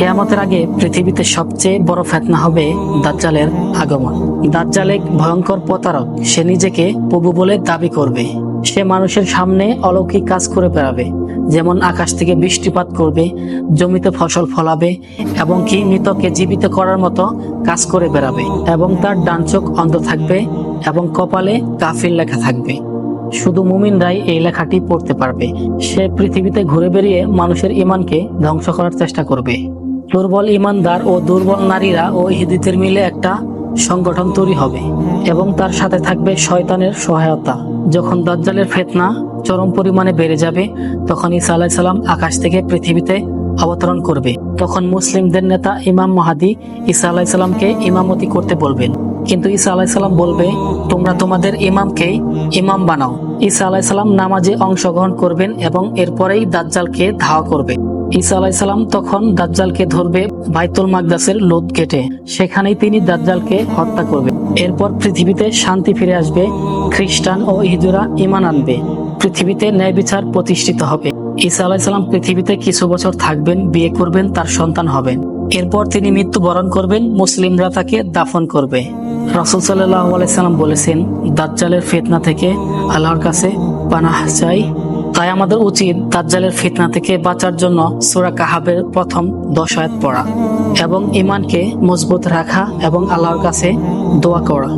কেয়ামতের আগে পৃথিবীতে সবচেয়ে বড় ফেতনা হবে দাজ্জালের আগমন। দাজ্জাল এক ভয়ঙ্কর প্রতারক। সে নিজেকে প্রভু বলে দাবি করবে। সে মানুষের সামনে অলৌকিক কাজ করে বেড়াবে। যেমন আকাশ থেকে বৃষ্টিপাত করবে, জমিতে ফসল ফলাবে এবং কি মৃতকে জীবিত করার মতো কাজ করে বেড়াবে এবং তার ডান চোখ অন্ধ থাকবে এবং কপালে কাফির লেখা থাকবে। শুধু মুমিনরাই এই লেখাটি পড়তে পারবে। সে পৃথিবীতে ঘুরে বেরিয়ে মানুষের ইমানকে ধ্বংস করার চেষ্টা করবে। দুর্বল ইমানদার ও দুর্বল নারীরা ও ইহুদিদের মিলে একটা সংগঠন তৈরি হবে এবং তার সাথে থাকবে শয়তানের সহায়তা। যখন দাজ্জালের ফেতনা চরম পরিমাণে বেড়ে যাবে, তখন ঈসা আলাহ সাল্লাম আকাশ থেকে পৃথিবীতে অবতরণ করবে। তখন মুসলিমদের নেতা ইমাম মাহাদি ঈসা আলাহ সাল্লামকে ইমামতি করতে বলবেন। কিন্তু ঈসা আলাহ সাল্লাম বলবে, তোমরা তোমাদের ইমামকে ইমাম বানাও। ঈসা আলাহ সাল্লাম নামাজে অংশগ্রহণ করবেন এবং এরপরেই দাজ্জালকে ধাওয়া করবে। ঈসা আলাহ সাল্লাম তখন দাজ্জালকে ধরবে বাইতুল মাকদাসের লোদ কেটে। সেখানেই তিনি দাজ্জালকে হত্যা করবে। এরপর পৃথিবীতে শান্তি ফিরে আসবে, খ্রিস্টান ও ইহুদিরা ইমান আনবে। পৃথিবীতে ন্যায় বিচার প্রতিষ্ঠিত হবে। ঈসা আলাহ সাল্লাম পৃথিবীতে কিছু বছর থাকবেন, বিয়ে করবেন, তার সন্তান হবেন। এরপর তিনি মৃত্যুবরণ করবেন, মুসলিমরা তাকে দাফন করবে। রাসুল সাল্লাহ আলাইসাল্লাম বলেছেন, দাজ্জালের ফেতনা থেকে আল্লাহর কাছে পানাহ চাই। তাই আমাদের উচিত দাজ্জালের ফিতনা থেকে বাঁচার জন্য সূরা কাহাবের প্রথম দশ আয়াত পড়া এবং ইমানকে মজবুত রাখা এবং আল্লাহর কাছে দোয়া করা।